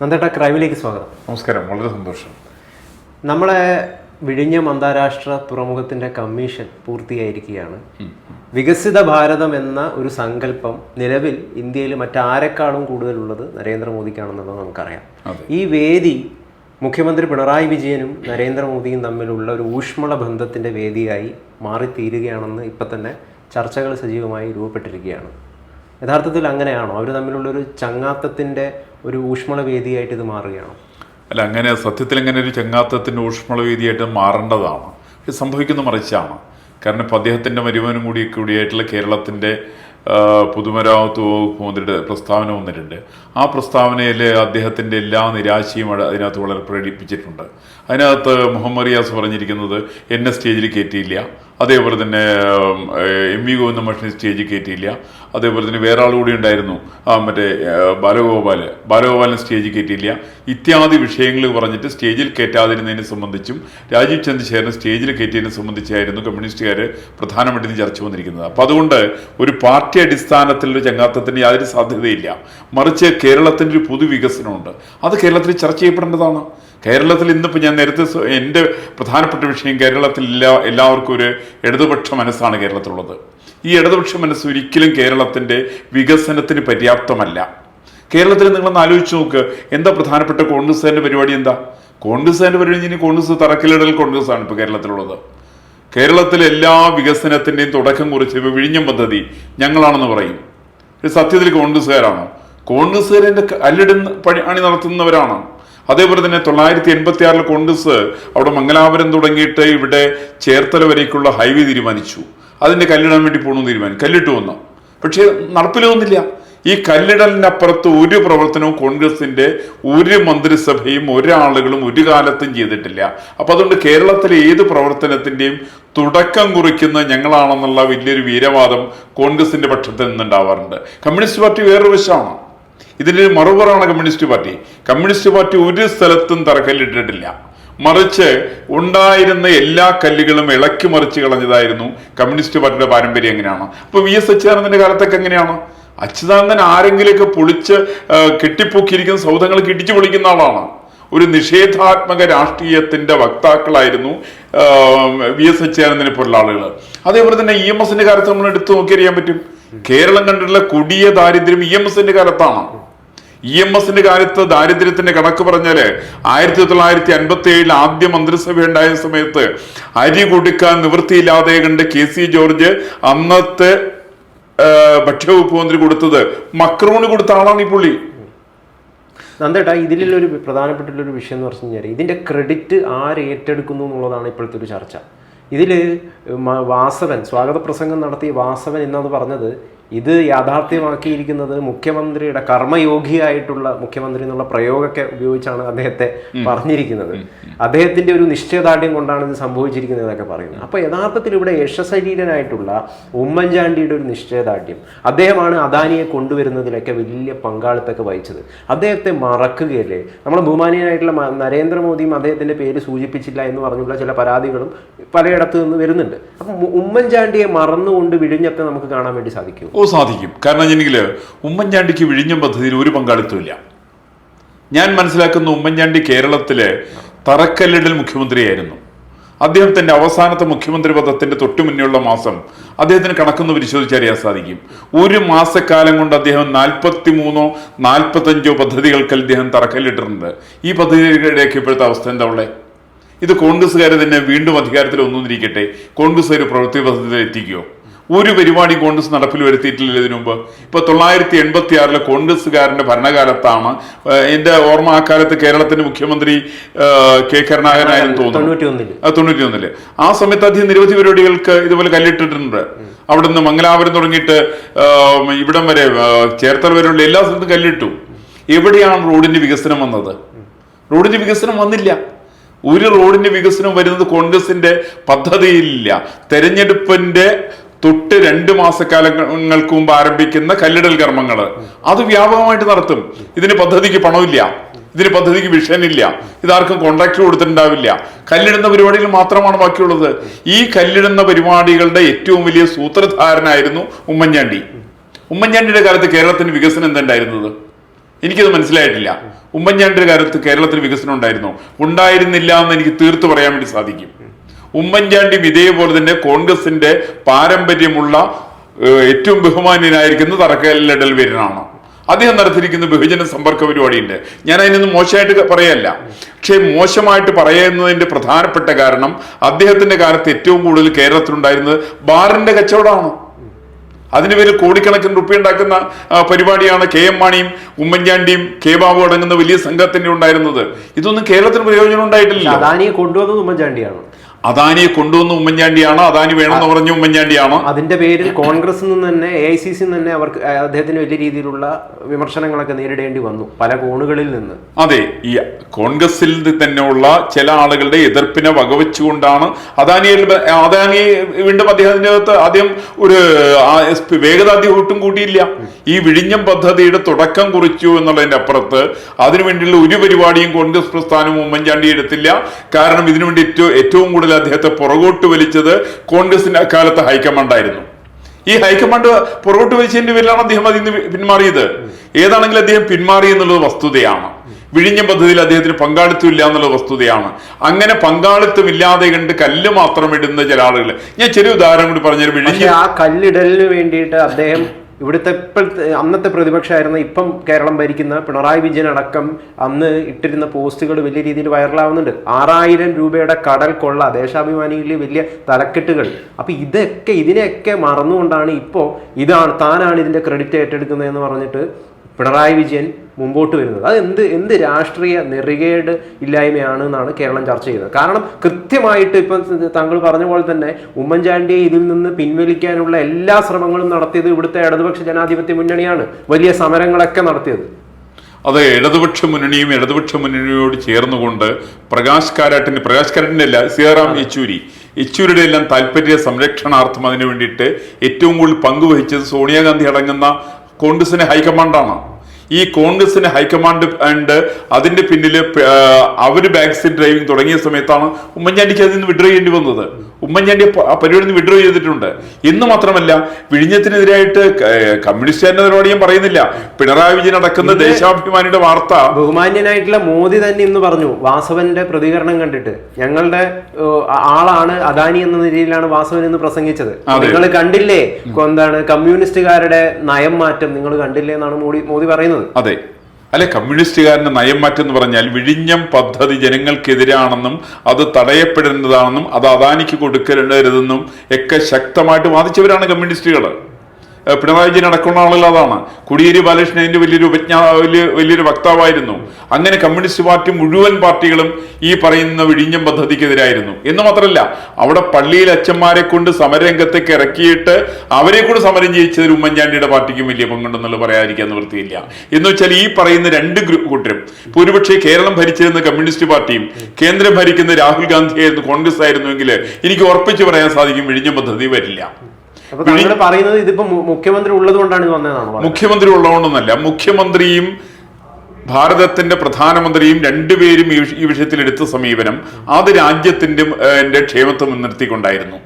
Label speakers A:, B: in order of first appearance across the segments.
A: നന്ദേട്ട ക്രൈമിലേക്ക് സ്വാഗതം.
B: നമസ്കാരം വളരെ സന്തോഷം.
A: നമ്മളെ വിഴിഞ്ഞം അന്താരാഷ്ട്ര തുറമുഖത്തിന്റെ കമ്മീഷൻ പൂർത്തിയായിരിക്കുകയാണ്. വികസിത ഭാരതം എന്ന ഒരു സങ്കല്പം നിലവിൽ ഇന്ത്യയിൽ മറ്റാരെക്കാളും കൂടുതലുള്ളത് നരേന്ദ്രമോദിക്കാണെന്നുള്ളത് നമുക്കറിയാം. ഈ വേദി മുഖ്യമന്ത്രി പിണറായി വിജയനും നരേന്ദ്രമോദിയും തമ്മിലുള്ള ഒരു ഊഷ്മള ബന്ധത്തിന്റെ വേദിയായി മാറിത്തീരുകയാണെന്ന് ഇപ്പം തന്നെ ചർച്ചകൾ സജീവമായി രൂപപ്പെട്ടിരിക്കുകയാണ്. യഥാർത്ഥത്തിൽ അങ്ങനെയാണോ? അവർ തമ്മിലുള്ള ഒരു ചങ്ങാത്തത്തിന്റെ ഒരു ഊഷ്മള വേദിയായിട്ട് ഇത് മാറുകയാണോ?
B: അല്ല അങ്ങനെ സത്യത്തിൽ അങ്ങനെ ഒരു ചങ്ങാത്തത്തിന്റെ ഊഷ്മളവേദിയായിട്ട് മാറേണ്ടതാണ്. ഇത് സംഭവിക്കുന്ന മറിച്ചാണ്. കാരണം ഇപ്പം അദ്ദേഹത്തിന്റെ മരുമനും കൂടി കൂടിയായിട്ടുള്ള കേരളത്തിന്റെ പുതുമരാമത്ത് വകുപ്പ് മന്ത്രിയുടെ പ്രസ്താവന വന്നിട്ടുണ്ട്. ആ പ്രസ്താവനയിൽ അദ്ദേഹത്തിന്റെ എല്ലാ നിരാശയും അതിനകത്ത് വളരെ പ്രകടിപ്പിച്ചിട്ടുണ്ട്. അതിനകത്ത് മുഹമ്മദ് റിയാസ് പറഞ്ഞിരിക്കുന്നത് എന്നെ സ്റ്റേജിൽ കയറ്റിയില്ല. അതേപോലെ തന്നെ എം വി ഗോവിന്ദ മഷിനെ സ്റ്റേജിൽ കയറ്റിയില്ല. അതേപോലെ തന്നെ വേറെ ആൾ കൂടി ഉണ്ടായിരുന്നു. ആ മറ്റേ ബാലഗോപാൽ. ബാലഗോപാലിനെ സ്റ്റേജിൽ കയറ്റിയില്ല. ഇത്യാദി വിഷയങ്ങൾ പറഞ്ഞിട്ട് സ്റ്റേജിൽ കയറ്റാതിരുന്നതിനെ സംബന്ധിച്ചും രാജീവ് ചന്ദ്രശേഖരനെ സ്റ്റേജിൽ കയറ്റിയതിനെ സംബന്ധിച്ചായിരുന്നു കമ്മ്യൂണിസ്റ്റുകാർ പ്രധാനമായിട്ട് ചർച്ച വന്നിരിക്കുന്നത്. അപ്പം അതുകൊണ്ട് ഒരു പാർട്ടി അടിസ്ഥാനത്തിലുള്ള ചങ്ങാത്തത്തിന് യാതൊരു സാധ്യതയില്ല. മറിച്ച് കേരളത്തിന്റെ ഒരു പൊതുവികസനമുണ്ട്. അത് കേരളത്തിൽ ചർച്ച ചെയ്യപ്പെടേണ്ടതാണ്. കേരളത്തിൽ ഇന്നിപ്പോൾ ഞാൻ നേരത്തെ എന്റെ പ്രധാനപ്പെട്ട വിഷയം കേരളത്തിൽ എല്ലാ എല്ലാവർക്കും ഒരു ഇടതുപക്ഷ മനസ്സാണ് കേരളത്തിലുള്ളത്. ഈ ഇടതുപക്ഷ മനസ്സ് ഒരിക്കലും കേരളത്തിന്റെ വികസനത്തിന് പര്യാപ്തമല്ല. കേരളത്തിൽ നിങ്ങളൊന്ന് ആലോചിച്ച് നോക്ക്. എന്താ പ്രധാനപ്പെട്ട കോൺഗ്രസ്സുകാരുടെ പരിപാടി എന്താ? കോൺഗ്രസ്സുകാരുടെ പരിപാടി ഇനി കോൺഗ്രസ് തറക്കിലിടൽ കോൺഗ്രസ് ആണ് ഇപ്പോൾ കേരളത്തിലുള്ളത്. കേരളത്തിലെ എല്ലാ വികസനത്തിന്റെയും തുടക്കം കുറിച്ച് ഇപ്പോൾ വിഴിഞ്ഞം പദ്ധതി ഞങ്ങളാണെന്ന് പറയും. സത്യത്തിൽ കോൺഗ്രസ്സുകാരാണോ? കോൺഗ്രസ്സുകാരെ അല്ലിടുന്ന പണി നടത്തുന്നവരാണ്? അതേപോലെ തന്നെ തൊള്ളായിരത്തി എൺപത്തി ആറിൽ കോൺഗ്രസ് അവിടെ മംഗലാപുരം തുടങ്ങിയിട്ട് ഇവിടെ ചേർത്തല വരേക്കുള്ള ഹൈവേ തീരുമാനിച്ചു. അതിന്റെ കല്ലിടാൻ വേണ്ടി പോകണമെന്ന് തീരുമാനം കല്ലിട്ട് വന്നു. പക്ഷേ നടപ്പിലൊന്നുമില്ല. ഈ കല്ലിടലിനപ്പുറത്ത് ഒരു പ്രവർത്തനവും കോൺഗ്രസിന്റെ ഒരു മന്ത്രിസഭയും ഒരാളുകളും ഒരു കാലത്തും ചെയ്തിട്ടില്ല. അപ്പൊ അതുകൊണ്ട് കേരളത്തിലെ ഏത് പ്രവർത്തനത്തിന്റെയും തുടക്കം കുറിക്കുന്ന ഞങ്ങളാണെന്നുള്ള വലിയൊരു വീരവാദം കോൺഗ്രസിന്റെ പക്ഷത്ത് നിന്നുണ്ടാവാറുണ്ട്. കമ്മ്യൂണിസ്റ്റ് പാർട്ടി വേറൊരു വശമാണ്. ഇതിന്റെ ഒരു മറുപറാണ് കമ്മ്യൂണിസ്റ്റ് പാർട്ടി. കമ്മ്യൂണിസ്റ്റ് പാർട്ടി ഒരു സ്ഥലത്തും തറക്കല്ലിട്ടിട്ടില്ല. മറിച്ച് ഉണ്ടായിരുന്ന എല്ലാ കല്ലുകളും ഇളക്കി മറിച്ച് കളഞ്ഞതായിരുന്നു കമ്മ്യൂണിസ്റ്റ് പാർട്ടിയുടെ പാരമ്പര്യം എങ്ങനെയാണ്? അപ്പൊ വി എസ് അച്യുതാനന്ദന്റെ കാലത്തൊക്കെ എങ്ങനെയാണ്? അച്യുതാനന്ദൻ ആരെങ്കിലുമൊക്കെ പൊളിച്ച് കെട്ടിപ്പൊക്കിയിരിക്കുന്ന സൗധങ്ങൾ കിട്ടിച്ചു പൊളിക്കുന്ന ആളാണ്. ഒരു നിഷേധാത്മക രാഷ്ട്രീയത്തിന്റെ വക്താക്കളായിരുന്നു വി എസ് അച്യുതാനന്ദനെ പോലുള്ള ആളുകൾ അതേപോലെ തന്നെ ഇ എം എസിന്റെ കാര്യത്തിൽ നമ്മൾ എടുത്തു നോക്കിയറിയാൻ പറ്റും. കേരളം കണ്ടിട്ടുള്ള കൊടിയ ദാരിദ്ര്യം ഇ എം എസിന്റെ കാലത്താണ്. ഇ എം എസിന്റെ കാലത്ത് ദാരിദ്ര്യത്തിന്റെ കണക്ക് പറഞ്ഞാൽ ആയിരത്തി തൊള്ളായിരത്തി അൻപത്തി ഏഴിൽ ആദ്യ മന്ത്രിസഭ ഉണ്ടായ സമയത്ത് അരി കൊടുക്കാൻ നിവൃത്തിയില്ലാതെ കണ്ട് കെ സി ജോർജ് അന്നത്തെ ഭക്ഷ്യവകുപ്പ് മന്ത്രി കൊടുത്തത് മക്രോണ് കൊടുത്ത ആളാണ് ഈ പുള്ളി.
A: നന്ദേട്ടാ ഇതിലൊരു പ്രധാനപ്പെട്ടുള്ളൊരു വിഷയം എന്ന് പറഞ്ഞു കഴിഞ്ഞാൽ ഇതിന്റെ ക്രെഡിറ്റ് ആര് ഏറ്റെടുക്കുന്നു എന്നുള്ളതാണ് ഇപ്പോഴത്തെ ഒരു ചർച്ച. ഇതിൽ വാസവൻ സ്വാഗത പ്രസംഗം നടത്തിയ വാസവൻ എന്നത് പറഞ്ഞത്. ഇത് യാഥാർത്ഥ്യമാക്കിയിരിക്കുന്നത് മുഖ്യമന്ത്രിയുടെ കർമ്മയോഗിയായിട്ടുള്ള മുഖ്യമന്ത്രി എന്നുള്ള പ്രയോഗമൊക്കെ ഉപയോഗിച്ചാണ് അദ്ദേഹത്തെ പറഞ്ഞിരിക്കുന്നത്. അദ്ദേഹത്തിന്റെ ഒരു നിശ്ചയദാർഢ്യം കൊണ്ടാണ് ഇത് സംഭവിച്ചിരിക്കുന്നത് എന്നൊക്കെ പറയുന്നത്. അപ്പൊ യഥാർത്ഥത്തിൽ ഇവിടെ യശശരീരനായിട്ടുള്ള ഉമ്മൻചാണ്ടിയുടെ ഒരു നിശ്ചയദാർഢ്യം അദ്ദേഹമാണ് അദാനിയെ കൊണ്ടുവരുന്നതിലൊക്കെ വലിയ പങ്കാളിത്തമൊക്കെ വഹിച്ചത്. അദ്ദേഹത്തെ മറക്കുകയല്ലേ? നമ്മുടെ ബഹുമാനീയനായിട്ടുള്ള നരേന്ദ്രമോദിയും അദ്ദേഹത്തിന്റെ പേര് സൂചിപ്പിച്ചില്ല എന്ന് പറഞ്ഞുള്ള ചില പരാതികളും പലയിടത്തു നിന്ന് വരുന്നുണ്ട്. അപ്പം ഉമ്മൻചാണ്ടിയെ മറന്നുകൊണ്ട് വിഴിഞ്ഞത്തെ നമുക്ക് കാണാൻ വേണ്ടി സാധിക്കും
B: സാധിക്കും. കാരണം എന്നുണ്ടെങ്കിൽ ഉമ്മൻചാണ്ടിക്ക് വിഴിഞ്ഞം പദ്ധതിയിൽ ഒരു പങ്കാളിത്തമില്ല ഞാൻ മനസ്സിലാക്കുന്ന ഉമ്മൻചാണ്ടി കേരളത്തിലെ തറക്കല്ലിടൽ മുഖ്യമന്ത്രിയായിരുന്നു. അദ്ദേഹത്തിന്റെ അവസാനത്തെ മുഖ്യമന്ത്രി പദത്തിന്റെ തൊട്ടു മുന്നേയുള്ള മാസം അദ്ദേഹത്തിന് കണക്കൊന്ന് പരിശോധിച്ചറിയാൻ സാധിക്കും. ഒരു മാസക്കാലം കൊണ്ട് അദ്ദേഹം നാൽപ്പത്തി മൂന്നോ നാൽപ്പത്തഞ്ചോ പദ്ധതികൾക്ക് അദ്ദേഹം തറക്കല്ലിട്ടിട്ടുണ്ട് ഈ പദ്ധതികളുടെയൊക്കെ ഇപ്പോഴത്തെ അവസ്ഥ എന്താ ഉള്ളത് ഇത് കോൺഗ്രസ്സുകാർ തന്നെ വീണ്ടും അധികാരത്തിൽ ഒന്നിരിക്കട്ടെ കോൺഗ്രസ് ഒരു പ്രവൃത്തി പദ്ധതിയിൽ എത്തിക്കുമോ ഒരു പരിപാടി കോൺഗ്രസ് നടപ്പിൽ വരുത്തിയിട്ടില്ല ഇതിനു മുമ്പ്. ഇപ്പൊ തൊള്ളായിരത്തി എൺപത്തി ആറിലെ കോൺഗ്രസ്സുകാരന്റെ ഭരണകാലത്താണ് എന്റെ ഓർമ്മ ആ കാലത്ത് കേരളത്തിന്റെ മുഖ്യമന്ത്രി കെ കരുണാകരനായിരുന്നു തോന്നുന്നു.
A: തൊണ്ണൂറ്റി ഒന്നിൽ
B: ആ, സമയത്ത് അധികം നിരവധി പരിപാടികൾക്ക് ഇതുപോലെ കല്ലിട്ടിട്ടുണ്ട്. അവിടെ നിന്ന് മംഗലാപുരം തുടങ്ങിയിട്ട് ഇവിടം വരെ ചേർത്തല വരെയുള്ള എല്ലാ സ്ഥലത്തും കല്ലിട്ടു. എവിടെയാണ് റോഡിന്റെ വികസനം വന്നത്? റോഡിന്റെ വികസനം വന്നില്ല. ഒരു റോഡിന്റെ വികസനം വരുന്നത് കോൺഗ്രസിന്റെ പദ്ധതിയിലില്ല. തെരഞ്ഞെടുപ്പിന്റെ തൊട്ട് രണ്ട് മാസക്കാലങ്ങൾക്ക് മുമ്പ് ആരംഭിക്കുന്ന കല്ലിടൽ കർമ്മങ്ങൾ. അത് വ്യാപകമായിട്ട് നടത്തും. ഇതിന് പദ്ധതിക്ക് പണമില്ല. ഇതിന് പദ്ധതിക്ക് വിഷനില്ല ഇതാർക്കും കോൺട്രാക്ട് കൊടുത്തിട്ടുണ്ടാവില്ല. കല്ലിടുന്ന പരിപാടികൾ മാത്രമാണ് ബാക്കിയുള്ളത്. ഈ കല്ലിടുന്ന പരിപാടികളുടെ ഏറ്റവും വലിയ സൂത്രധാരനായിരുന്നു ഉമ്മൻചാണ്ടി. ഉമ്മൻചാണ്ടിയുടെ കാലത്ത് കേരളത്തിന് വികസനം എന്തുണ്ടായിരുന്നത്? എനിക്കത് മനസ്സിലായിട്ടില്ല. ഉമ്മൻചാണ്ടിയുടെ കാലത്ത് കേരളത്തിന് വികസനം ഉണ്ടായിരുന്നോ? ഉണ്ടായിരുന്നില്ല എന്ന് എനിക്ക് തീർത്തു പറയാൻ വേണ്ടി സാധിക്കും. ഉമ്മൻചാണ്ടിയും ഇതേപോലെ തന്നെ കോൺഗ്രസിന്റെ പാരമ്പര്യമുള്ള ഏറ്റവും ബഹുമാന്യനായിരിക്കുന്ന തറക്കല്ലിടൽ വീരനാണ്. അദ്ദേഹം നടത്തിയിരിക്കുന്ന ബഹുജന സമ്പർക്ക പരിപാടിയുണ്ട്. ഞാൻ അതിനൊന്നും മോശമായിട്ട് പറയല്ല. പക്ഷേ മോശമായിട്ട് പറയുന്നതിന്റെ പ്രധാനപ്പെട്ട കാരണം അദ്ദേഹത്തിന്റെ കാലത്ത് ഏറ്റവും കൂടുതൽ കേരളത്തിലുണ്ടായിരുന്നത് ബാറിന്റെ കച്ചവടമാണ്. അതിന് പേരിൽ കോടിക്കണക്കിന് റുപ്യ ഉണ്ടാക്കുന്ന പരിപാടിയാണ് കെ എം മാണിയും ഉമ്മൻചാണ്ടിയും കെ ബാബു അടങ്ങുന്ന വലിയ സംഘത്തിന്റെ ഉണ്ടായിരുന്നത്. ഇതൊന്നും കേരളത്തിന് പ്രയോജനം ഉണ്ടായിട്ടില്ല.
A: കൊണ്ടുവന്നത് ഉമ്മൻചാണ്ടിയാണ്.
B: അദാനിയെ കൊണ്ടുവന്ന ഉമ്മൻചാണ്ടിയാണ്? അദാനി വേണമെന്ന് പറഞ്ഞ ഉമ്മൻചാണ്ടിയാണ്?
A: അതിന്റെ പേരിൽ കോൺഗ്രസിൽ നിന്ന് തന്നെ എ ഐ സി സി തന്നെ അവർക്ക് അദ്ദേഹത്തിന് വലിയ രീതിയിലുള്ള വിമർശനങ്ങളൊക്കെ നേരിടേണ്ടി വന്നു പല കോണുകളിൽ നിന്ന്.
B: അതെ ഈ കോൺഗ്രസിൽ തന്നെയുള്ള ചില ആളുകളുടെ എതിർപ്പിനെ വകവെച്ചുകൊണ്ടാണ് അദാനിയിൽ അദാനി വീണ്ടും അദ്ദേഹത്തിന്റെ അകത്ത് ആദ്യം ഒരു വേഗത അദ്ദേഹം ഒട്ടും കൂട്ടിയില്ല. ഈ വിഴിഞ്ഞം പദ്ധതിയുടെ തുടക്കം കുറിച്ചു എന്നുള്ളതിന്റെ അപ്പുറത്ത് അതിനുവേണ്ടിയുള്ള ഒരു പരിപാടിയും കോൺഗ്രസ് പ്രസ്ഥാനവും ഉമ്മൻചാണ്ടി എടുത്തില്ല. കാരണം ഇതിനുവേണ്ടി ഏറ്റവും ഏറ്റവും അദ്ദേഹത്തെ പുറകോട്ട് വലിച്ചത് കോൺഗ്രസിന്റെ അക്കാലത്ത് ഹൈക്കമാൻഡായിരുന്നു. ഈ ഹൈക്കമാൻഡ് പുറകോട്ട് വലിച്ചതിന്റെ പേരിലാണ് അദ്ദേഹം അതിൽ നിന്ന് പിന്മാറിയത്. ഏതാണെങ്കിലും അദ്ദേഹം പിന്മാറി എന്നുള്ളത് വസ്തുതയാണ്. വിഴിഞ്ഞ പദ്ധതിയിൽ അദ്ദേഹത്തിന് പങ്കാളിത്തം ഇല്ല എന്നുള്ള വസ്തുതയാണ്. അങ്ങനെ പങ്കാളിത്തമില്ലാതെ കണ്ട് കല്ല് മാത്രം ഇടുന്ന ചില ആളുകൾ ഞാൻ ചെറിയ ഉദാഹരണം കൂടി
A: പറഞ്ഞു
B: വിഴിഞ്ഞം
A: ആ കല്ലിടലിന് വേണ്ടിയിട്ട് അദ്ദേഹം ഇവിടുത്തെ ഇപ്പോഴത്തെ അന്നത്തെ പ്രതിപക്ഷമായിരുന്ന ഇപ്പം കേരളം ഭരിക്കുന്ന പിണറായി വിജയൻ അടക്കം അന്ന് ഇട്ടിരുന്ന പോസ്റ്റുകൾ വലിയ രീതിയിൽ വൈറലാവുന്നുണ്ട്. ആറായിരം രൂപയുടെ കടൽ കൊള്ള ദേശാഭിമാനിയിൽ വലിയ തലക്കെട്ടുകൾ. അപ്പോൾ ഇതൊക്കെ ഇതിനെയൊക്കെ മറന്നുകൊണ്ടാണ് ഇപ്പോൾ ഇതാണ് താനാണ് ഇതിന്റെ ക്രെഡിറ്റ് ഏറ്റെടുക്കുന്നതെന്ന് പറഞ്ഞിട്ട് പിണറായി വിജയൻ മുമ്പോട്ട് വരുന്നത്. അത് എന്ത് എന്ത് രാഷ്ട്രീയ നെറികേട് ഇല്ലായ്മയാണ് എന്നാണ് കേരളം ചർച്ച ചെയ്തത് കാരണം കൃത്യമായിട്ട് ഇപ്പം താങ്കൾ പറഞ്ഞ പോലെ തന്നെ ഉമ്മൻചാണ്ടിയെ ഇതിൽ നിന്ന് പിൻവലിക്കാനുള്ള എല്ലാ ശ്രമങ്ങളും നടത്തിയത് ഇവിടുത്തെ ഇടതുപക്ഷ ജനാധിപത്യ മുന്നണിയാണ്. വലിയ സമരങ്ങളൊക്കെ നടത്തിയത്.
B: അതെ ഇടതുപക്ഷ മുന്നണിയും ഇടതുപക്ഷ മുന്നണിയോട് ചേർന്നുകൊണ്ട് പ്രകാശ് കാരാട്ടിന് പ്രകാശ് കാരാട്ടിന്റെ അല്ല സീറാം യെച്ചൂരി. യെച്ചൂരിയുടെ എല്ലാം താല്പര്യ സംരക്ഷണാർത്ഥം അതിനു വേണ്ടിയിട്ട് ഏറ്റവും കൂടുതൽ പങ്കുവഹിച്ചത് സോണിയാഗാന്ധി അടങ്ങുന്ന കോൺഗ്രസിന്റെ ഹൈക്കമാൻഡാണ്. ഈ കോൺഗ്രസിന് ഹൈക്കമാൻഡ് ആൻഡ് അതിന്റെ പിന്നിൽ അവർ ബാക്ക് സീറ്റ് ഡ്രൈവിംഗ് തുടങ്ങിയ സമയത്താണ് ഉമ്മൻചാണ്ടിക്ക് അതിൽ നിന്ന് വിഡ്രോ ചെയ്യേണ്ടി വന്നത്. ഉമ്മൻചാണ്ടി ആ പരിപാടി നിന്ന് വിഡ്രോ ചെയ്തിട്ടുണ്ട്. എന്ന് മാത്രമല്ല വിഴിഞ്ഞത്തിനെതിരായിട്ട് ക- കമ്മ്യൂണിസ്റ്റുകാരുടെ പരിപാടി ഞാൻ പറയുന്നില്ല. പിണറായി വിജയൻ അടക്കുന്ന ദേശാഭിമാനിയുടെ വാർത്ത.
A: ബഹുമാന്യനായിട്ടുള്ള മോദി തന്നെ ഇന്ന് പറഞ്ഞു വാസവന്റെ പ്രതികരണം കണ്ടിട്ട്. ഞങ്ങളുടെ ആളാണ് അദാനി എന്ന നിലയിലാണ് വാസവൻ എന്ന് പ്രസംഗിച്ചത്. നിങ്ങൾ കണ്ടില്ലേ? എന്താണ് കമ്മ്യൂണിസ്റ്റുകാരുടെ നയം മാറ്റം നിങ്ങൾ കണ്ടില്ലേ എന്നാണ് മോദി മോദി പറയുന്നത്.
B: അതെ. അല്ലെ കമ്മ്യൂണിസ്റ്റുകാരന്റെ നയം മാറ്റം എന്ന് പറഞ്ഞാൽ വിഴിഞ്ഞം പദ്ധതി ജനങ്ങൾക്കെതിരാണെന്നും അത് തടയപ്പെടേണ്ടതാണെന്നും അത് അദാനിക്ക് കൊടുക്കരുതെന്നും ഒക്കെ ശക്തമായിട്ട് വാദിച്ചവരാണ് കമ്മ്യൂണിസ്റ്റുകൾ പിണറായി വിജയൻ അടക്കമുള്ള ആളുകൾ അതാണ്. കുടിയേരി ബാലകൃഷ്ണൻ അതിന്റെ വലിയൊരു ഉപജ്ഞാ വലിയ വലിയൊരു വക്താവായിരുന്നു. അങ്ങനെ കമ്മ്യൂണിസ്റ്റ് പാർട്ടി മുഴുവൻ പാർട്ടികളും ഈ പറയുന്ന വിഴിഞ്ഞം പദ്ധതിക്കെതിരായിരുന്നു. എന്ന് മാത്രമല്ല അവിടെ പള്ളിയിൽ അച്ഛന്മാരെ കൊണ്ട് സമരരംഗത്തേക്ക് ഇറക്കിയിട്ട് അവരെ കൂടെ സമരം ചെയ്യിച്ചതിൽ ഉമ്മൻചാണ്ടിയുടെ പാർട്ടിക്കും വലിയ പങ്കുണ്ടെന്നുള്ള പറയാതിരിക്കാൻ നിവൃത്തിയില്ല. എന്ന് വെച്ചാൽ ഈ പറയുന്ന രണ്ട് ഗ്രൂപ്പ് കൂട്ടരും ഒരുപക്ഷെ കേരളം ഭരിച്ചിരുന്ന കമ്മ്യൂണിസ്റ്റ് പാർട്ടിയും കേന്ദ്രം ഭരിക്കുന്ന രാഹുൽ ഗാന്ധി ആയിരുന്നു കോൺഗ്രസ് ആയിരുന്നുവെങ്കിൽ എനിക്ക് ഉറപ്പിച്ച് പറയാൻ സാധിക്കും വിഴിഞ്ഞം പദ്ധതി വരില്ല.
A: അപ്പൊ താങ്കൾ പറയുന്നത് ഇതിപ്പോ മുഖ്യമന്ത്രി ഉള്ളത് കൊണ്ടാണ് ഇത് വന്നതെന്നാണ്
B: മുഖ്യമന്ത്രി ഉള്ളതുകൊണ്ടൊന്നല്ല മുഖ്യമന്ത്രിയും ഭാരതത്തിന്റെ പ്രധാനമന്ത്രിയും രണ്ടുപേരും ഈ വിഷയത്തിൽ എടുത്ത സമീപനം അത് രാജ്യത്തിന്റെ ക്ഷേമത്തെ മുൻനിർത്തിക്കൊണ്ടായിരുന്നു.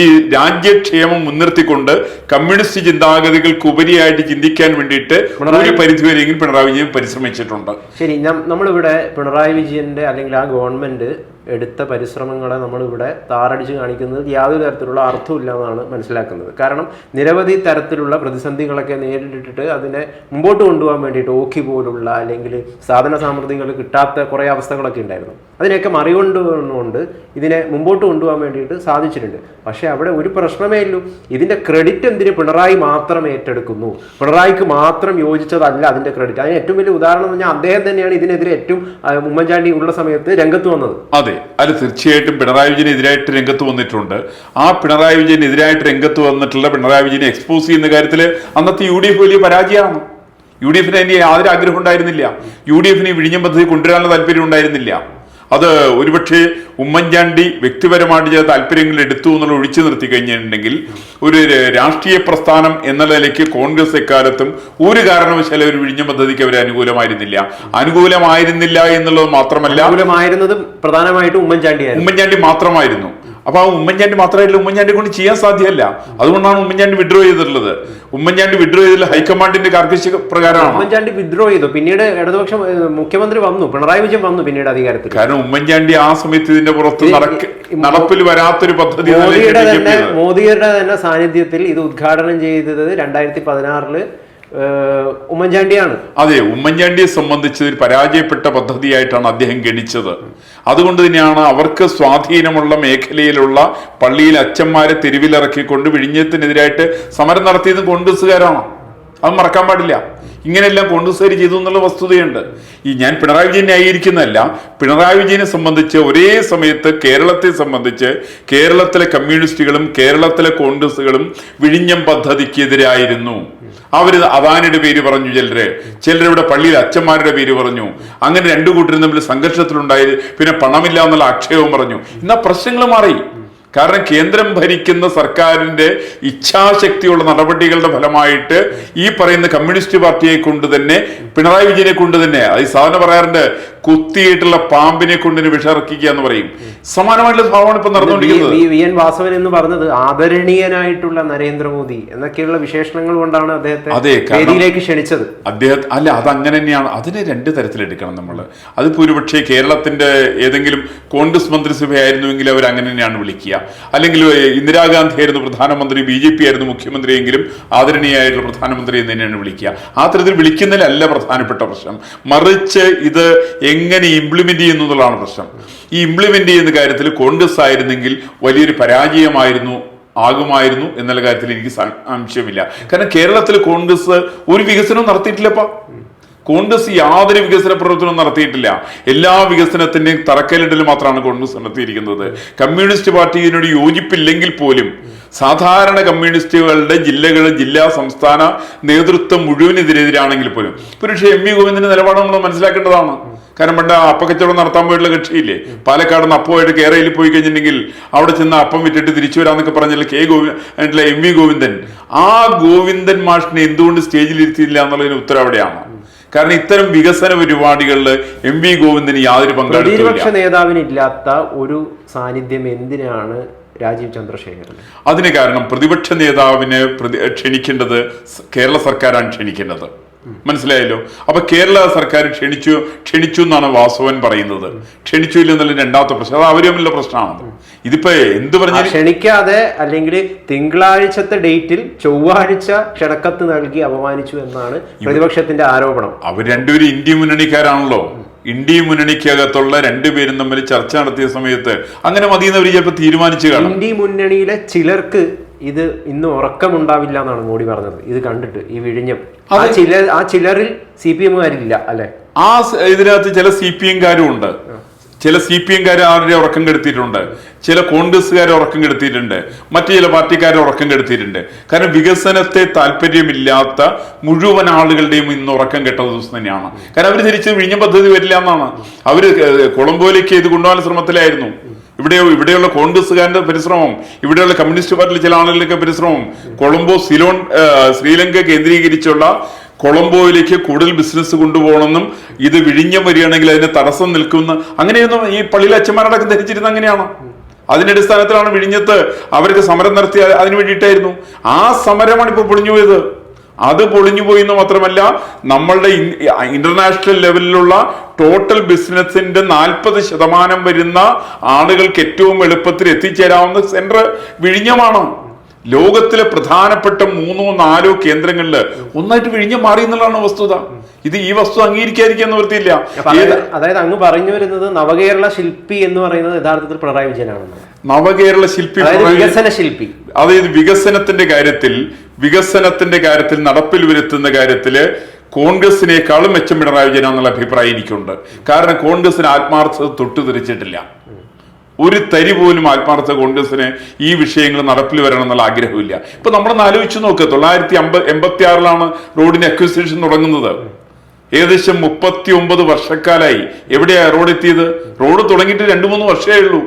B: ഈ രാജ്യക്ഷേമം മുൻനിർത്തിക്കൊണ്ട് കമ്മ്യൂണിസ്റ്റ് ചിന്താഗതികൾക്ക് ഉപരിയായിട്ട് ചിന്തിക്കാൻ വേണ്ടിയിട്ട് ഒരു പരിധിവരെയെങ്കിലും പിണറായി വിജയൻ പരിശ്രമിച്ചിട്ടുണ്ട്.
A: ശരി നമ്മളിവിടെ പിണറായി വിജയന്റെ അല്ലെങ്കിൽ ആ ഗവൺമെന്റ് എടുത്ത പരിശ്രമങ്ങളെ നമ്മളിവിടെ താറടിച്ച് കാണിക്കുന്നത് യാതൊരു തരത്തിലുള്ള അർത്ഥമില്ല എന്നാണ് മനസ്സിലാക്കുന്നത്. കാരണം നിരവധി തരത്തിലുള്ള പ്രതിസന്ധികളൊക്കെ നേരിട്ടിട്ട് അതിനെ മുമ്പോട്ട് കൊണ്ടുപോകാൻ വേണ്ടിയിട്ട് ഓക്കി പോലുള്ള അല്ലെങ്കിൽ സാധന സാമൃദ്ധികൾ കിട്ടാത്ത കുറേ അവസ്ഥകളൊക്കെ ഉണ്ടായിരുന്നു. അതിനെയൊക്കെ മറികൊണ്ടുകൊണ്ട് ഇതിനെ മുമ്പോട്ട് കൊണ്ടുപോകാൻ വേണ്ടിയിട്ട് സാധിച്ചിട്ടുണ്ട്. പക്ഷേ അവിടെ ഒരു പ്രശ്നമേ ഉള്ളൂ ഇതിന്റെ ക്രെഡിറ്റ് എന്തിന് പിണറായി മാത്രം ഏറ്റെടുക്കുന്നു? പിണറായിക്ക് മാത്രം യോജിച്ചതല്ല അതിന്റെ ക്രെഡിറ്റ്. അതിന് ഏറ്റവും വലിയ ഉദാഹരണം എന്ന് പറഞ്ഞാൽ അദ്ദേഹം തന്നെയാണ് ഇതിനെതിരെ ഏറ്റവും ഉമ്മൻചാണ്ടി ഉള്ള സമയത്ത് രംഗത്ത് വന്നത്.
B: അതെ. അത് തീർച്ചയായിട്ടും പിണറായി വിജയനെതിരായിട്ട് രംഗത്ത് വന്നിട്ടുണ്ട്. ആ പിണറായി വിജയൻ എതിരായിട്ട് രംഗത്ത് വന്നിട്ടുള്ള പിണറായി വിജയനെ എക്സ്പോസ് ചെയ്യുന്ന കാര്യത്തിൽ അന്നത്തെ യു ഡി എഫ് വലിയ പരാജയമാണ്. യു ഡി എഫിന് അതിന് യാതൊരു ആഗ്രഹം ഉണ്ടായിരുന്നില്ല. യു ഡി എഫിന് വിഴിഞ്ഞം പദ്ധതി കൊണ്ടുവരാനുള്ള താല്പര്യം ഉണ്ടായിരുന്നില്ല. അത് ഒരുപക്ഷെ ഉമ്മൻചാണ്ടി വ്യക്തിപരമായിട്ട് ചില താല്പര്യങ്ങൾ എടുത്തു എന്നുള്ള ഒഴിച്ചു നിർത്തി കഴിഞ്ഞിട്ടുണ്ടെങ്കിൽ ഒരു രാഷ്ട്രീയ പ്രസ്ഥാനം എന്ന നിലയ്ക്ക് കോൺഗ്രസ് എക്കാലത്തും ഒരു കാരണവശാലും ഒരു വിഴിഞ്ഞ പദ്ധതിക്ക് അവർ അനുകൂലമായിരുന്നില്ല. അനുകൂലമായിരുന്നില്ല എന്നുള്ളത് മാത്രമല്ല
A: അനുകൂലമായിരുന്നതും പ്രധാനമായിട്ടും ഉമ്മൻചാണ്ടി
B: ഉമ്മൻചാണ്ടി മാത്രമായിരുന്നു. അപ്പൊ ആ ഉമ്മൻചാണ്ടി മാത്രമായിട്ടില്ല ഉമ്മൻചാണ്ടി കൊണ്ട് ചെയ്യാൻ സാധ്യമല്ല. അതുകൊണ്ടാണ് ഉമ്മൻചാണ്ടി വിഡ്രോ ചെയ്തിട്ടുള്ളത്. ഉമ്മൻചാണ്ടി വിഡ്രോ ചെയ്തില്ല ഹൈക്കമാൻഡിന്റെ കർക്കശ പ്രകാരമാണ്.
A: ഉമ്മൻചാണ്ടി വിഡ്രോ ചെയ്തു. പിന്നീട് ഇടതുപക്ഷം മുഖ്യമന്ത്രി വന്നു. പിണറായി വിജയൻ വന്നു പിന്നീട് അധികാരത്തിൽ
B: കാരണം ഉമ്മൻചാണ്ടി ആ സമയത്ത് ഇതിന്റെ പുറത്ത് നടപ്പിൽ വരാത്തൊരു പദ്ധതി
A: മോദിയുടെ തന്നെ മോദിയുടെ തന്നെ സാന്നിധ്യത്തിൽ ഇത് ഉദ്ഘാടനം ചെയ്തത് രണ്ടായിരത്തി പതിനാറിൽ ഉമ്മൻചാണ്ടിയാണ്.
B: അതെ ഉമ്മൻചാണ്ടിയെ സംബന്ധിച്ച് ഒരു പരാജയപ്പെട്ട പദ്ധതിയായിട്ടാണ് അദ്ദേഹം ഗണിച്ചത്. അതുകൊണ്ട് തന്നെയാണ് അവർക്ക് സ്വാധീനമുള്ള മേഖലയിലുള്ള പള്ളിയിൽ അച്ഛന്മാരെ തെരുവിലിറക്കിക്കൊണ്ട് വിഴിഞ്ഞത്തിനെതിരായിട്ട് സമരം നടത്തിയത് കോൺഗ്രസ്സുകാരാണ് അത് മറക്കാൻ പാടില്ല. ഇങ്ങനെയെല്ലാം കോൺഗ്രസ്സുകാർ ചെയ്തു എന്നുള്ള വസ്തുതയുണ്ട്. ഈ ഞാൻ പിണറായി വിജയനെ ആയിരിക്കുന്നതല്ല പിണറായി വിജയനെ സംബന്ധിച്ച് ഒരേ സമയത്ത് കേരളത്തെ സംബന്ധിച്ച് കേരളത്തിലെ കമ്മ്യൂണിസ്റ്റുകളും കേരളത്തിലെ കോൺഗ്രസ്സുകളും വിഴിഞ്ഞം പദ്ധതിക്കെതിരായിരുന്നു. അവർ അദാനിയുടെ പേര് പറഞ്ഞു ചിലര്. ചിലരിവിടെ പള്ളിയിൽ അച്ഛന്മാരുടെ പേര് പറഞ്ഞു. അങ്ങനെ രണ്ടു കൂട്ടരും തമ്മിൽ സംഘർഷത്തിലുണ്ടായി പിന്നെ പണമില്ല എന്നുള്ള ആക്ഷേപം പറഞ്ഞു. ഇന്നാ പ്രശ്നങ്ങൾ മാറി. കാരണം കേന്ദ്രം ഭരിക്കുന്ന സർക്കാരിന്റെ ഇച്ഛാശക്തിയുള്ള നടപടികളുടെ ഫലമായിട്ട് ഈ പറയുന്ന കമ്മ്യൂണിസ്റ്റ് പാർട്ടിയെ കൊണ്ട് തന്നെ പിണറായി വിജയനെ കൊണ്ട് തന്നെ അത് സാധാരണ പറയാറുണ്ട് കുത്തിയിട്ടുള്ള പാമ്പിനെ കൊണ്ട് വിഷർക്കിക്കുക എന്ന് പറയും സമാനമായിട്ടുള്ള ഭാവമാണ് ഇപ്പൊ നടന്നുകൊണ്ടിരിക്കുന്നത്
A: വി- എൻ വാസവൻ എന്ന് പറഞ്ഞത് ആദരണീയനായിട്ടുള്ള നരേന്ദ്രമോദി എന്നൊക്കെയുള്ള വിശേഷണങ്ങൾ കൊണ്ടാണ് അദ്ദേഹത്തെ ക്ഷണിച്ചത്
B: അദ്ദേഹം അല്ല അത് അങ്ങനെ തന്നെയാണ് അതിനെ രണ്ട് തരത്തിലെടുക്കണം നമ്മൾ അത് ഒരുപക്ഷെ കേരളത്തിന്റെ ഏതെങ്കിലും കോൺഗ്രസ് മന്ത്രിസഭയായിരുന്നുവെങ്കിൽ അവർ അങ്ങനെ തന്നെയാണ് വിളിക്കുക അല്ലെങ്കിൽ ഇന്ദിരാഗാന്ധി ആയിരുന്നു പ്രധാനമന്ത്രി ബി ജെ പി ആയിരുന്നു മുഖ്യമന്ത്രിയെങ്കിലും ആദരണീയായിട്ടുള്ള പ്രധാനമന്ത്രി എന്ന് തന്നെയാണ് വിളിക്കുക ആ തരത്തിൽ വിളിക്കുന്നതിലല്ല പ്രധാനപ്പെട്ട പ്രശ്നം മറിച്ച് ഇത് എങ്ങനെ ഇംപ്ലിമെന്റ് ചെയ്യുന്നു എന്നുള്ളതാണ് പ്രശ്നം. ഈ ഇംപ്ലിമെന്റ് ചെയ്യുന്ന കാര്യത്തിൽ കോൺഗ്രസ് ആയിരുന്നെങ്കിൽ വലിയൊരു പരാജയമായിരുന്നു ആകുമായിരുന്നു എന്നുള്ള കാര്യത്തിൽ എനിക്ക് സംശയമില്ല. കാരണം കേരളത്തിൽ കോൺഗ്രസ് ഒരു വികസനവും നടത്തിയിട്ടില്ലപ്പാ. കോൺഗ്രസ് യാതൊരു വികസന പ്രവർത്തനവും നടത്തിയിട്ടില്ല. എല്ലാ വികസനത്തിന്റെയും തറക്കല്ലിടൽ മാത്രമാണ് കോൺഗ്രസ് നടത്തിയിരിക്കുന്നത്. കമ്മ്യൂണിസ്റ്റ് പാർട്ടി ഇതിനോട് യോജിപ്പില്ലെങ്കിൽ പോലും സാധാരണ കമ്മ്യൂണിസ്റ്റുകളുടെ ജില്ലകൾ ജില്ലാ സംസ്ഥാന നേതൃത്വം മുഴുവനെതിരെതിരാണെങ്കിൽ പോലും. പക്ഷേ എം വി ഗോവിന്ദന്റെ നിലപാട് നമ്മൾ മനസ്സിലാക്കേണ്ടതാണ്. കാരണം പണ്ട് അപ്പക്കച്ചവടം നടത്താൻ പോയിട്ടുള്ള കക്ഷിയില്ലേ? പാലക്കാട് നിന്ന് അപ്പമായിട്ട് കേരളയിൽ പോയി കഴിഞ്ഞിട്ടുണ്ടെങ്കിൽ അവിടെ ചെന്ന് അപ്പം വിറ്റിട്ട് തിരിച്ചു വരാന്നൊക്കെ പറഞ്ഞില്ല K Govinda M V Govindan. ആ ഗോവിന്ദൻ മാഷിനെ എന്തുകൊണ്ട് സ്റ്റേജിൽ ഇരുത്തിയില്ല എന്നുള്ളതിന് ഉത്തരം അവിടെയാണ്. കാരണം ഇത്തരം വികസന പരിപാടികളിൽ എം വി ഗോവിന്ദന് യാതൊരു പങ്കാളിത്തം
A: പ്രതിപക്ഷ നേതാവിന് ഒരു സാന്നിധ്യം എന്തിനാണ് രാജീവ് ചന്ദ്രശേഖരൻ
B: അതിന് കാരണം പ്രതിപക്ഷ നേതാവിനെ പ്രതി ക്ഷണിക്കേണ്ടത് കേരള സർക്കാരാണ് ക്ഷണിക്കേണ്ടത്. മനസ്സിലായല്ലോ? അപ്പൊ കേരള സർക്കാർ ക്ഷണിച്ചു ക്ഷണിച്ചു എന്നാണ് വാസവൻ പറയുന്നത്. ക്ഷണിച്ചു ഇല്ലെന്നുള്ള രണ്ടാമത്തെ പ്രശ്നം. അത് അവർ പ്രശ്നമാണ് ഇതിപ്പോ എന്ത്
A: പറഞ്ഞു
B: പറഞ്ഞാലും
A: ക്ഷണിക്കാതെ അല്ലെങ്കിൽ തിങ്കളാഴ്ചത്തെ ഡേറ്റിൽ ചൊവ്വാഴ്ച ക്ഷണക്കത്ത് നൽകി അപമാനിച്ചു എന്നാണ് പ്രതിപക്ഷത്തിന്റെ ആരോപണം.
B: അവർ രണ്ടുപേരും ഇന്ത്യ മുന്നണിക്കാരാണല്ലോ. ഇന്ത്യ മുന്നണിക്കകത്തുള്ള രണ്ടുപേരും തമ്മിൽ ചർച്ച നടത്തിയ സമയത്ത് അങ്ങനെ മതിയെന്നവർ ചിലപ്പോൾ തീരുമാനിച്ചു കാണും.
A: ഇന്ത്യ മുന്നണിയിലെ ചിലർക്ക് ഇത് ഇന്ന് ഉറക്കമുണ്ടാവില്ല എന്നാണ് മോഡി പറഞ്ഞത്. ഇത് കണ്ടിട്ട് ഈ വിഴിഞ്ഞം. ആ ചില ആ ചിലറിൽ സി പി എമ്മുകാരില്ല അല്ലെ?
B: ആ ഇതിനകത്ത് ചില സി പി എംകാരും ഉണ്ട്. ചില സി പി എംകാർ ആരുടെ ഉറക്കം കെടുത്തിയിട്ടുണ്ട്? ചില കോൺഗ്രസ്സുകാരെ ഉറക്കം കെടുത്തിയിട്ടുണ്ട്. മറ്റു ചില പാർട്ടിക്കാരെ ഉറക്കം കെടുത്തിയിട്ടുണ്ട്. കാരണം വികസനത്തെ താല്പര്യമില്ലാത്ത മുഴുവൻ ആളുകളുടെയും ഇന്ന് ഉറക്കം കെട്ട ദിവസം തന്നെയാണ്. കാരണം അവർ തിരിച്ച് വിഴിഞ്ഞ പദ്ധതി വരില്ല എന്നാണ്. അവർ കൊളംബോയിലേക്ക് ഇത് കൊണ്ടുപോകാൻ ശ്രമത്തിലായിരുന്നു? ഇവിടെ ഇവിടെയുള്ള കോൺഗ്രസ്സുകാരുടെ പരിശ്രമം ഇവിടെയുള്ള കമ്മ്യൂണിസ്റ്റ് പാർട്ടിയിലെ ചില ആളുകളുടെ പരിശ്രമം കൊളംബോ സിലോൺ ശ്രീലങ്ക കേന്ദ്രീകരിച്ചുള്ള കൊളംബോയിലേക്ക് കൂടുതൽ ബിസിനസ് കൊണ്ടുപോകണമെന്നും ഇത് വിഴിഞ്ഞം വരികയാണെങ്കിൽ അതിന് തടസ്സം നിൽക്കുന്ന അങ്ങനെയൊന്നും ഈ പള്ളിയിലെ അച്ഛന്മാരടക്കം ധരിച്ചിരുന്ന അങ്ങനെയാണോ? അതിന്റെ അടിസ്ഥാനത്തിലാണ് വിഴിഞ്ഞത്ത് അവർക്ക് സമരം നടത്തി അതിന് വേണ്ടിയിട്ടായിരുന്നു. ആ സമരമാണ് ഇപ്പോൾ പൊളിഞ്ഞു പോയത്. അത് പൊളിഞ്ഞു എന്ന് മാത്രമല്ല നമ്മളുടെ ഇന്റർനാഷണൽ ലെവലിലുള്ള ടോട്ടൽ ബിസിനസിന്റെ നാൽപ്പത് ശതമാനം വരുന്ന ആളുകൾക്ക് ഏറ്റവും എളുപ്പത്തിൽ എത്തിച്ചേരാവുന്ന സെന്റർ വിഴിഞ്ഞമാണ്. ലോകത്തിലെ പ്രധാനപ്പെട്ട മൂന്നോ നാലോ കേന്ദ്രങ്ങളിൽ ഒന്നായിട്ട് വിഴിഞ്ഞ മാറി എന്നുള്ളതാണ് വസ്തുത. ഇത് ഈ വസ്തു അംഗീകരിക്കാതിരിക്കാൻ നിവൃത്തിയില്ല.
A: അതായത് അങ്ങ് പറഞ്ഞു വരുന്നത് നവകേരള ശില്പി എന്ന് പറയുന്നത് യഥാർത്ഥത്തിൽ പിണറായി വിജയനാണ്
B: നവകേരള ശില്പി
A: വികസന ശില്പി.
B: അതായത് വികസനത്തിന്റെ കാര്യത്തിൽ വികസനത്തിന്റെ കാര്യത്തിൽ നടപ്പിൽ വരുത്തുന്ന കാര്യത്തിൽ കോൺഗ്രസിനേക്കാളും മെച്ചം പിണറായി വിജയനാണെന്നുള്ള അഭിപ്രായം എനിക്കുണ്ട്. കാരണം കോൺഗ്രസിന് ആത്മാർത്ഥത തൊട്ടുതെറിച്ചിട്ടില്ല ഒരു തരി പോലും ആത്മാർത്ഥ കോൺഗ്രസിന് ഈ വിഷയങ്ങൾ നടപ്പിൽ വരണം എന്നുള്ള ആഗ്രഹമില്ല. ഇപ്പൊ നമ്മളൊന്ന് ആലോചിച്ച് നോക്ക് തൊള്ളായിരത്തി അമ്പത് എൺപത്തി ആറിലാണ് റോഡിന്റെ അക്വിസിഷൻ തുടങ്ങുന്നത്. ഏകദേശം മുപ്പത്തി ഒമ്പത് വർഷക്കാലായി. എവിടെയാ റോഡ് എത്തിയത്? റോഡ് തുടങ്ങിയിട്ട് രണ്ടു മൂന്ന് വർഷമേ ഉള്ളൂ.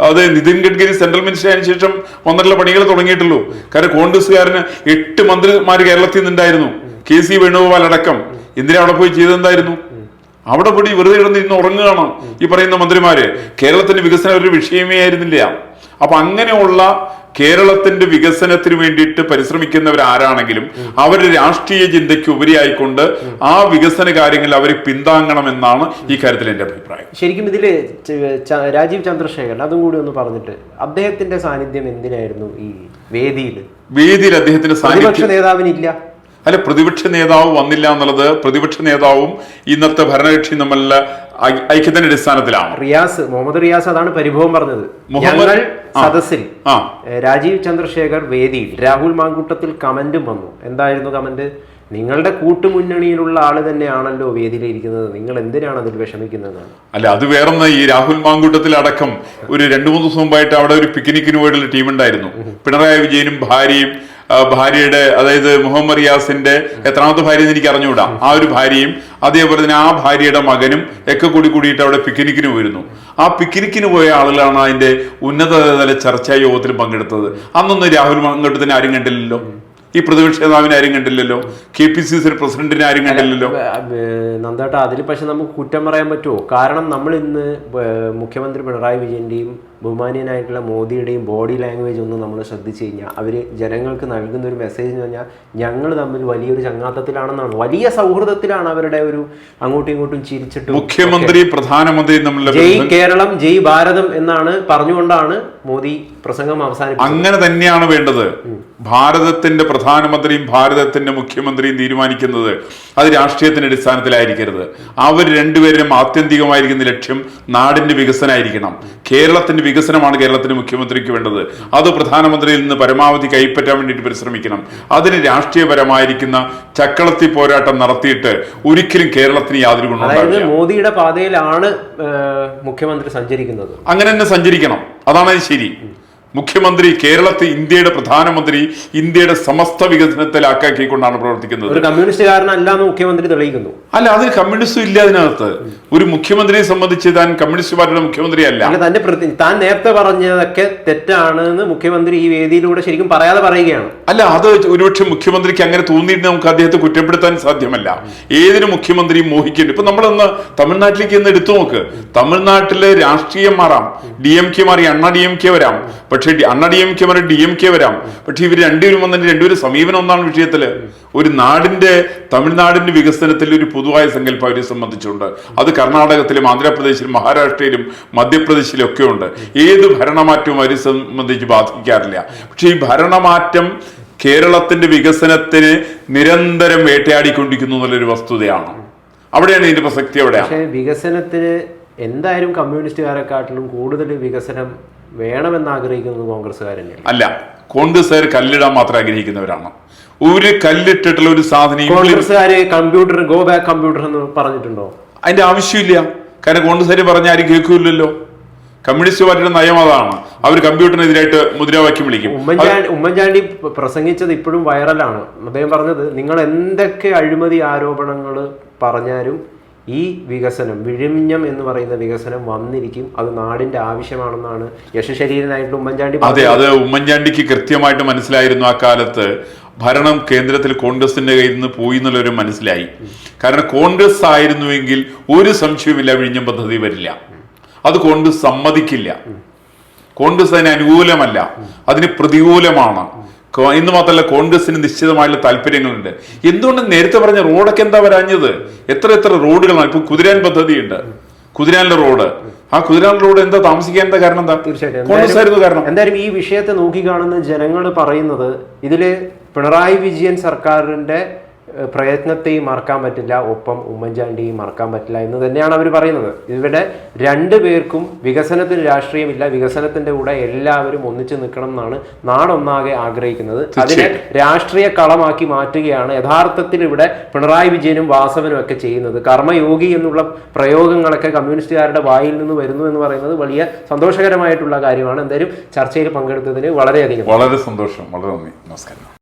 B: അത് നിതിൻ ഗഡ്കരി സെൻട്രൽ മിനിസ്റ്റർ ആയതിനു ശേഷം വന്നിട്ടുള്ള പണികൾ തുടങ്ങിയിട്ടുള്ളൂ. കാരണം കോൺഗ്രസ്സുകാരന് എട്ട് മന്ത്രിമാർ കേരളത്തിൽ നിന്നുണ്ടായിരുന്നു. കെ സി വേണുഗോപാൽ അടക്കം. എന്തിനാ അവിടെ പോയി ചെയ്തെന്തായിരുന്നു അവിടെ കൂടി വെറുതെ കിടന്നിരുന്ന് ഉറങ്ങുകയാണ് ഈ പറയുന്ന മന്ത്രിമാര്. കേരളത്തിന്റെ വികസനം ഒരു വിഷയമേ ആയിരുന്നില്ല. അപ്പൊ അങ്ങനെയുള്ള കേരളത്തിന്റെ വികസനത്തിന് വേണ്ടിയിട്ട് പരിശ്രമിക്കുന്നവർ ആരാണെങ്കിലും അവരുടെ രാഷ്ട്രീയ ചിന്തയ്ക്ക് ഉപരിയായിക്കൊണ്ട് ആ വികസന കാര്യങ്ങളിൽ അവർ പിന്താങ്ങണമെന്നാണ് ഈ കാര്യത്തിൽ എന്റെ അഭിപ്രായം.
A: ശരിക്കും ഇതിൽ രാജീവ് ചന്ദ്രശേഖരൻ അതും കൂടി ഒന്ന് പറഞ്ഞിട്ട് അദ്ദേഹത്തിന്റെ സാന്നിധ്യം എന്തിനായിരുന്നു ഈ വേദിയിൽ
B: വേദിയിൽ അദ്ദേഹത്തിന്റെ സാന്നിധ്യം
A: നേതാവിനില്ല.
B: അല്ല പ്രതിപക്ഷ നേതാവ് വന്നില്ല എന്നുള്ളത് പ്രതിപക്ഷ നേതാവും ഇന്നത്തെ ഭരണകക്ഷിയും തമ്മിലുള്ള ഐക്യത്തിന്റെ അടിസ്ഥാനത്തിലാണ്.
A: റിയാസ് മുഹമ്മദ് റിയാസ് അതാണ് പരിഭവം പറഞ്ഞത്. ഞങ്ങൾ. സദസ്സിൽ രാജീവ് ചന്ദ്രശേഖർ വേദിയിൽ രാഹുൽ മാങ്കൂട്ടത്തിൽ കമന്റും വന്നു. എന്തായിരുന്നു കമന്റ്? നിങ്ങളുടെ കൂട്ടുമുന്നണിയിലുള്ള ആൾ തന്നെയാണല്ലോ വേദിയിലിരിക്കുന്നത് നിങ്ങൾ എന്തിനാണ് അതിൽ വിഷമിക്കുന്നതെന്നാണ്
B: അല്ല അത് വേറൊന്ന് ഈ രാഹുൽ മാങ്കൂട്ടത്തിൽ അടക്കം ഒരു രണ്ടു മൂന്ന് ദിവസം മുമ്പായിട്ട് അവിടെ ഒരു പിക്നിക്കിന് പോയിട്ടുള്ള ടീം ഉണ്ടായിരുന്നു. പിണറായി വിജയനും ഭാര്യയും ഭാര്യയുടെ അതായത് മുഹമ്മദ് റിയാസിന്റെ എത്രാമത്തെ ഭാര്യ എനിക്ക് അറിഞ്ഞുകൂടാ. ആ ഒരു ഭാര്യയും അതേപോലെ തന്നെ ആ ഭാര്യയുടെ മകനും ഒക്കെ കൂടി കൂടിയിട്ട് അവിടെ പിക്നിക്കിന് പോയിരുന്നു. ആ പിക്നിക്കിന് പോയ ആളുകളാണ് അതിന്റെ ഉന്നതതല ചർച്ചാ യോഗത്തിൽ പങ്കെടുത്തത്. അന്നൊന്നും രാഹുൽ പങ്കെടുത്തിന് ആരും കണ്ടില്ലല്ലോ. ഈ പ്രതിപക്ഷ നേതാവിനെ ആരും കണ്ടില്ലല്ലോ? കെ പി സി സി പ്രസിഡന്റിനെ ആരും കണ്ടില്ലല്ലോ?
A: നന്ദേട്ട അതിൽ പക്ഷെ നമുക്ക് കുറ്റം പറയാൻ പറ്റുമോ? കാരണം നമ്മൾ ഇന്ന് മുഖ്യമന്ത്രി പിണറായി വിജയന്റെയും ബഹുമാനീയനായിട്ടുള്ള മോദിയുടെയും ബോഡി ലാംഗ്വേജ് ഒന്ന് നമ്മൾ ശ്രദ്ധിച്ചു കഴിഞ്ഞാൽ അവർ ജനങ്ങൾക്ക് നൽകുന്ന ഒരു മെസ്സേജ് എന്ന് പറഞ്ഞാൽ ഞങ്ങൾ തമ്മിൽ വലിയൊരു ചങ്ങാത്തത്തിലാണെന്നാണ്. വലിയ സൗഹൃദത്തിലാണ് അവരുടെ ഒരു അങ്ങോട്ടും ഇങ്ങോട്ടും ചിരിച്ചിട്ട്
B: മുഖ്യമന്ത്രി പ്രധാനമന്ത്രി
A: ജയ് കേരളം ജയ് ഭാരതം എന്നാണ് പറഞ്ഞുകൊണ്ടാണ് മോദി പ്രസംഗം അവസാനിപ്പിച്ചത്.
B: അങ്ങനെ തന്നെയാണ് വേണ്ടത്. ഭാരതത്തിന്റെ പ്രധാനമന്ത്രിയും ഭാരതത്തിന്റെ മുഖ്യമന്ത്രിയും തീരുമാനിക്കുന്നത് അത് രാഷ്ട്രീയത്തിന്റെ അടിസ്ഥാനത്തിലായിരിക്കരുത്. അവർ രണ്ടുപേരും ആത്യന്തികമായിരിക്കുന്ന ലക്ഷ്യം നാടിന്റെ വികസനമായിരിക്കണം കേരളത്തിന്റെ വികസനമാണ് കേരളത്തിന്റെ മുഖ്യമന്ത്രിക്ക് വേണ്ടത്. അത് പ്രധാനമന്ത്രിയിൽ നിന്ന് പരമാവധി കൈപ്പറ്റാൻ വേണ്ടിയിട്ട് പരിശ്രമിക്കണം. അതിന് രാഷ്ട്രീയപരമായിരിക്കുന്ന ചക്കളത്തി പോരാട്ടം നടത്തിയിട്ട് ഒരിക്കലും കേരളത്തിന് യാതൊരു ഗുണമുണ്ടാവില്ല
A: മോദിയുടെ പാതയിലാണ് മുഖ്യമന്ത്രി സഞ്ചരിക്കുന്നത്.
B: അങ്ങനെ തന്നെ സഞ്ചരിക്കണം. അതാണ് ശരി. മുഖ്യമന്ത്രി കേരളത്തെ ഇന്ത്യയുടെ പ്രധാനമന്ത്രി ഇന്ത്യയുടെ സമസ്ത വികസനത്തിലാക്കിക്കൊണ്ടാണ് പ്രവർത്തിക്കുന്നത്.
A: ഒരു കമ്മ്യൂണിസ്റ്റുകാരനല്ല മുഖ്യമന്ത്രി തെളിയിക്കുന്നു.
B: അല്ല അത് കമ്മ്യൂണിസ്റ്റും ഇല്ല അതിനകത്ത്. ഒരു മുഖ്യമന്ത്രിയെ സംബന്ധിച്ച് താൻ കമ്മ്യൂണിസ്റ്റ് പാർട്ടിയുടെ മുഖ്യമന്ത്രി അല്ല.
A: തന്റെ താൻ നേരത്തെ പറഞ്ഞതൊക്കെ തെറ്റാണ് എന്ന് മുഖ്യമന്ത്രി ഈ വേദിയിലൂടെ ശരിക്കും പറയാതെ പറയുകയാണ്.
B: അല്ല അത് ഒരുപക്ഷെ മുഖ്യമന്ത്രിക്ക് അങ്ങനെ തോന്നിയിട്ട് നമുക്ക് അദ്ദേഹത്തെ കുറ്റപ്പെടുത്താൻ സാധ്യമല്ല. ഏതിനും മുഖ്യമന്ത്രിയും മോഹിക്കുന്നുണ്ട് ഇപ്പൊ നമ്മളൊന്ന് തമിഴ്നാട്ടിലേക്ക് ഇന്ന് എടുത്തു നോക്ക്. തമിഴ്നാട്ടിലെ രാഷ്ട്രീയം മാറാം. ഡി എം കെ മാറി അണ്ണ ഡി എം കെ വരാം. പക്ഷേ അണ്ണ ഡി എം കെ വരെ ഡി എം കെ വരാം. പക്ഷെ ഇവർ രണ്ടുപേരും വന്നിട്ട് രണ്ടുപേരും സമീപനം ഒന്നാണ് വിഷയത്തിൽ. ഒരു നാടിന്റെ തമിഴ്നാടിന്റെ വികസനത്തിൽ ഒരു പൊതുവായ സങ്കല്പം അവരെ സംബന്ധിച്ചുണ്ട്. അത് കർണാടകത്തിലും ആന്ധ്രാപ്രദേശിലും മഹാരാഷ്ട്രയിലും മധ്യപ്രദേശിലും ഒക്കെ ഉണ്ട്. ഏത് ഭരണമാറ്റവും അവരെ സംബന്ധിച്ച് ബാധിക്കാറില്ല. പക്ഷെ ഈ ഭരണമാറ്റം കേരളത്തിന്റെ വികസനത്തിന് നിരന്തരം വേട്ടയാടിക്കൊണ്ടിരിക്കുന്നു എന്നുള്ളൊരു വസ്തുതയാണ്. അവിടെയാണ് ഇതിന്റെ പ്രസക്തി അവിടെയാണ്.
A: വികസനത്തിന് എന്തായാലും കമ്മ്യൂണിസ്റ്റുകാരെക്കാട്ടിലും കൂടുതൽ വികസനം വേണമെന്ന് ആഗ്രഹിക്കുന്നത് കോൺഗ്രസ്സുകാർ തന്നെയാണ്.
B: അല്ല കോൺഗ്രസ്സുകാർ കല്ലിടാൻ മാത്രം ആഗ്രഹിക്കുന്നവരാണ്. ഒരു കല്ലിട്ടിട്ടുള്ള ഒരു സാധനം
A: കോൺഗ്രസ്സുകാർ കമ്പ്യൂട്ടർ ഗോ ബാക്ക് കമ്പ്യൂട്ടർ എന്ന് പറഞ്ഞിട്ടുണ്ടോ?
B: അതിന്റെ ആവശ്യമില്ല. കാരണം കോൺഗ്രസ്സുകാർ പറഞ്ഞ ആരും കേൾക്കില്ലല്ലോ. കമ്മ്യൂണിസ്റ്റ് പാർട്ടിയുടെ നയം അതാണ്. അവർ കമ്പ്യൂട്ടറിനെതിരായിട്ട് മുദ്രാവാക്യം വിളിക്കും.
A: ഉമ്മൻചാണ്ടി ഉമ്മൻചാണ്ടി പ്രസംഗിച്ചത് ഇപ്പോഴും വൈറലാണ്. അദ്ദേഹം പറഞ്ഞത് നിങ്ങൾ എന്തൊക്കെ അഴിമതി ആരോപണങ്ങൾ പറഞ്ഞാലും ഈ വികസനം വിഴിഞ്ഞം എന്ന് പറയുന്ന വികസനം വന്നിരിക്കും. അത് നാടിന്റെ ആവശ്യമാണെന്നാണ് യശശരീരനായിട്ട് ഉമ്മൻചാണ്ടി
B: അതെ. അത് ഉമ്മൻചാണ്ടിക്ക് കൃത്യമായിട്ട് മനസ്സിലായിരുന്നു ആ കാലത്ത്. ഭരണം കേന്ദ്രത്തിൽ കോൺഗ്രസിന്റെ കയ്യിൽ നിന്ന് പോയി എന്നുള്ളവരും മനസ്സിലായി. കാരണം കോൺഗ്രസ് ആയിരുന്നുവെങ്കിൽ ഒരു സംശയവുമില്ല വിഴിഞ്ഞം പദ്ധതി വരില്ല. അത് കോൺഗ്രസ് സമ്മതിക്കില്ല. കോൺഗ്രസ് അതിന് അനുകൂലമല്ല. അതിന് പ്രതികൂലമാണ്. എന്ന് മാത്രമല്ല കോൺഗ്രസിന് നിശ്ചിതമായിട്ടുള്ള താല്പര്യങ്ങളുണ്ട്. എന്തുകൊണ്ട് നേരത്തെ പറഞ്ഞ റോഡൊക്കെ എന്താ വരാഞ്ഞത്? എത്ര എത്ര റോഡുകളാണ്? ഇപ്പൊ കുതിരാൻ പദ്ധതിയുണ്ട്. കുതിരാനിലെ റോഡ്. ആ കുതിരാൻ റോഡ് എന്താ താമസിക്കാൻ കാരണം എന്താ?
A: തീർച്ചയായിട്ടും.
B: കാരണം.
A: എന്തായാലും ഈ വിഷയത്തെ നോക്കിക്കാണുന്ന ജനങ്ങൾ പറയുന്നത് ഇതിൽ പിണറായി വിജയൻ സർക്കാരിന്റെ പ്രയത്നത്തെയും മറക്കാൻ പറ്റില്ല ഒപ്പം ഉമ്മൻചാണ്ടിയും മറക്കാൻ പറ്റില്ല എന്ന് തന്നെയാണ് അവർ പറയുന്നത്. ഇവിടെ രണ്ടു പേർക്കും വികസനത്തിന് രാഷ്ട്രീയമില്ല വികസനത്തിന്റെ കൂടെ എല്ലാവരും ഒന്നിച്ചു നിൽക്കണം എന്നാണ് നാടൊന്നാകെ ആഗ്രഹിക്കുന്നത്. അതിനെ രാഷ്ട്രീയ കളമാക്കി മാറ്റുകയാണ് യഥാർത്ഥത്തിൽ ഇവിടെ പിണറായി വിജയനും വാസവനും ഒക്കെ ചെയ്യുന്നത്. കർമ്മയോഗി എന്നുള്ള പ്രയോഗങ്ങളൊക്കെ കമ്മ്യൂണിസ്റ്റുകാരുടെ വായിൽ നിന്ന് വരുന്നു എന്ന് പറയുന്നത് വലിയ സന്തോഷകരമായിട്ടുള്ള കാര്യമാണ്. എന്തായാലും ചർച്ചയിൽ പങ്കെടുത്തതിന് വളരെയധികം
B: വളരെ സന്തോഷം. വളരെ നന്ദി. നമസ്കാരം.